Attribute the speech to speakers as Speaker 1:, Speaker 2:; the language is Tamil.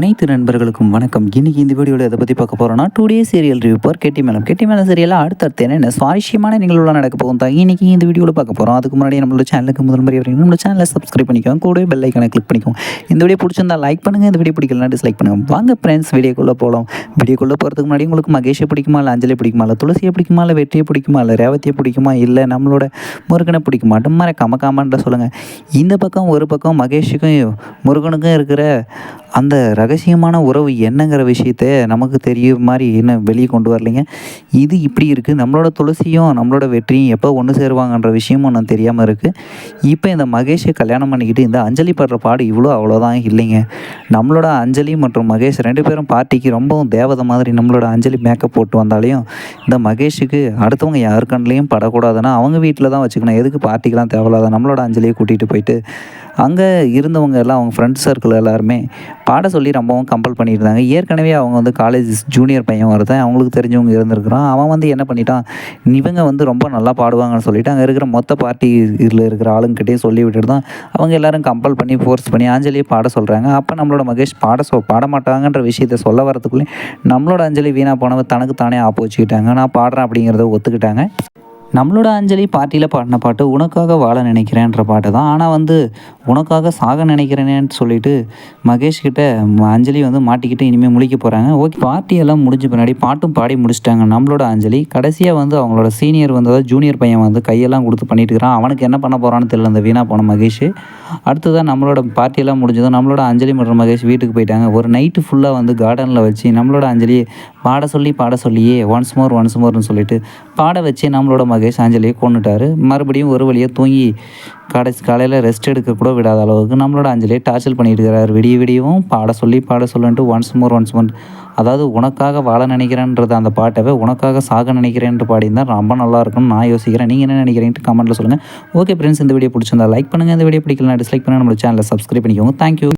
Speaker 1: அனைத்து நண்பர்களுக்கும் வணக்கம். இன்னைக்கு இந்த வீடியோவில் எதை பற்றி பார்க்க போகிறோம்னா டூ டே சீரியல் ரிவ்யூ பார் கெட்டி மேலம் கெட்டி மேலம் சீரியலாக அடுத்தடுத்து என்னென்ன சுவாரஸ்யமான நிகழ்வுலாம் நடக்க போகும் தான் இன்னைக்கு இந்த வீடியோவில் பார்க்க போகிறோம் அதுக்கு முன்னாடி நம்மளோட சேனலுக்கு முதல் முறை வரீங்க நம்மளோட சேனலை சப்ஸ்கிரைப் பண்ணிக்கோங்க. கூட பெல் ஐக்கனை கிளிக் பண்ணிக்கோங்க. இந்த வீடியோ பிடிச்சிருந்தா லைக் பண்ணுங்கள் இந்த வீடியோ பிடிக்கலாம் டிஸ்லைக் பண்ணுங்கள் வாங்க ஃப்ரெண்ட்ஸ் வீடியோக்குள்ளே போகலாம் வீடியோக்குள்ளே போகிறதுக்கு முன்னாடி உங்களுக்கு மகேஷை பிடிக்குமா? இல்லை அஞ்சலி பிடிக்குமா? இல்லை துளசியை பிடிக்குமா? இல்லை வெற்றியை பிடிக்குமா? இல்லை ரேவதியை பிடிக்குமா? இல்லை நம்மளோட முருகனை பிடிக்குமா? மற கமக்காமான்ற சொல்லுங்கள் இந்த பக்கம் ஒரு பக்கம் மகேஷுக்கும் முருகனுக்கும் இருக்கிற அந்த ரக ரகசியமான உறவு என்னங்கிற விஷயத்த நமக்கு தெரியும் மாதிரி இன்னும் வெளியே கொண்டு வரலைங்க? இது இப்படி இருக்குது நம்மளோட துளசியும் நம்மளோட வெற்றியும் எப்போ ஒன்று சேருவாங்கன்ற விஷயமும் நான் தெரியாமல் இருக்குது இப்போ இந்த மகேஷை கல்யாணம் பண்ணிக்கிட்டு இந்த அஞ்சலி படுற பாடு இவ்வளோ அவ்வளோதான் இல்லைங்க. நம்மளோட அஞ்சலி மற்றும் மகேஷ் ரெண்டு பேரும் பார்ட்டிக்கு ரொம்பவும் தேவதை மாதிரி நம்மளோட அஞ்சலி மேக்கப் போட்டு வந்தாலையும் இந்த மகேஷுக்கு அடுத்தவங்க யார் கண்ணிலையும் படக்கூடாதுன்னா அவங்க வீட்டில் தான் வச்சுக்கணும். எதுக்கு பார்ட்டிக்கெலாம் தேவையில்லாத நம்மளோட அஞ்சலியை கூட்டிகிட்டு போயிட்டு? அங்கே இருந்தவங்க எல்லாம் அவங்க ஃப்ரெண்ட்ஸ் சர்க்கிள் எல்லாருமே பாட சொல்லி ரொம்பவும் கம்பல் பண்ணியிருந்தாங்க. ஏற்கனவே அவங்க வந்து காலேஜ் ஜூனியர் பையன் ஒருத்தன் அவங்களுக்கு தெரிஞ்சவங்க இருந்திருக்கிறான். அவன் வந்து என்ன பண்ணிட்டான்? இவங்க வந்து ரொம்ப நல்லா பாடுவாங்கன்னு சொல்லிட்டு அங்கே இருக்கிற மொத்த பார்ட்டி இதில் இருக்கிற ஆளுங்கிட்டே சொல்லி விட்டுட்டு தான் அவங்க எல்லாரும் கம்பல் பண்ணி ஃபோர்ஸ் பண்ணி அஞ்சலியை பாட சொல்கிறாங்க அப்போ நம்மளோட மகேஷ் பாட சொ பாட மாட்டாங்கன்ற விஷயத்த சொல்ல வரதுக்குள்ளே நம்மளோட அஞ்சலி வீணாக போனவ தனக்கு தானே ஆப்பு வச்சுக்கிட்டாங்க. நான் பாடுறேன் அப்படிங்கிறத ஒத்துக்கிட்டாங்க. நம்மளோட அஞ்சலி பாட்டியில் பாடின பாட்டு உனக்காக வாழ நினைக்கிறேன்ற பாட்டு தான். ஆனால் வந்து உனக்காக சாக நினைக்கிறேனேன்னு சொல்லிட்டு மகேஷ் கிட்ட அஞ்சலி வந்து மாட்டிக்கிட்டு இனிமேல் முழிக்க போகிறாங்க ஓகே பார்ட்டியெல்லாம் முடிஞ்ச பின்னாடி பாட்டும் பாடி முடிச்சிட்டாங்க நம்மளோட அஞ்சலி. கடைசியாக வந்து அவங்களோட சீனியர் வந்து அதாவது ஜூனியர் பையன் வந்து கையெல்லாம் கொடுத்து பண்ணிட்டு இருக்கிறான். அவனுக்கு என்ன பண்ண போகிறான்னு தெரியல அந்த வீணாக போன மகேஷ். அடுத்ததான் நம்மளோட பார்ட்டியெல்லாம் முடிஞ்சதும் நம்மளோட அஞ்சலி மற்றும் மகேஷ் வீட்டுக்கு போயிட்டாங்க. ஒரு நைட்டு ஃபுல்லாக வந்து கார்டனில் வச்சு நம்மளோட அஞ்சலி பாட சொல்லி பாட சொல்லியே ஒன்ஸ் மோர் ஒன்ஸ் மோர்னு சொல்லிட்டு பாட வச்சு நம்மளோட மகேஷ் அஞ்சலியை கொண்டுட்டார் மறுபடியும் ஒரு வழியாக தூங்கி கடைசி காலையில் ரெஸ்ட் எடுக்க கூட விடாத அளவுக்கு நம்மளோட அஞ்சலியை டார்ச்சர் பண்ணிட்டு இருக்கிறார் விடிய விடியவும் பாட சொல்லி பாட சொல்லிட்டு ஒன்ஸ் மோர் ஒன்ஸ் மோர் அதாவது உனக்காக வாழ நினைக்கிறேன்றது அந்த பாட்டவே உனக்காக சாக நினைக்கிறேன்ட்டு பாடியிருந்தால் ரொம்ப நல்லா இருக்கும்னு நான் யோசிக்கிறேன். நீங்கள் என்ன நினைக்கிறீங்கன்ட்டு கமெண்ட்டில் சொல்லுங்கள் ஓகே ஃப்ரெண்ட்ஸ் இந்த வீடியோ பிடிச்சிருந்தா லைக் பண்ணுங்கள் இந்த வீடியோ பிடிக்கலாம் டிஸ்லைக் பண்ணுங்கள் நம்மளோட சேனலை சப்ஸ்கிரைப் பண்ணிக்கோங்க. தேங்க்யூ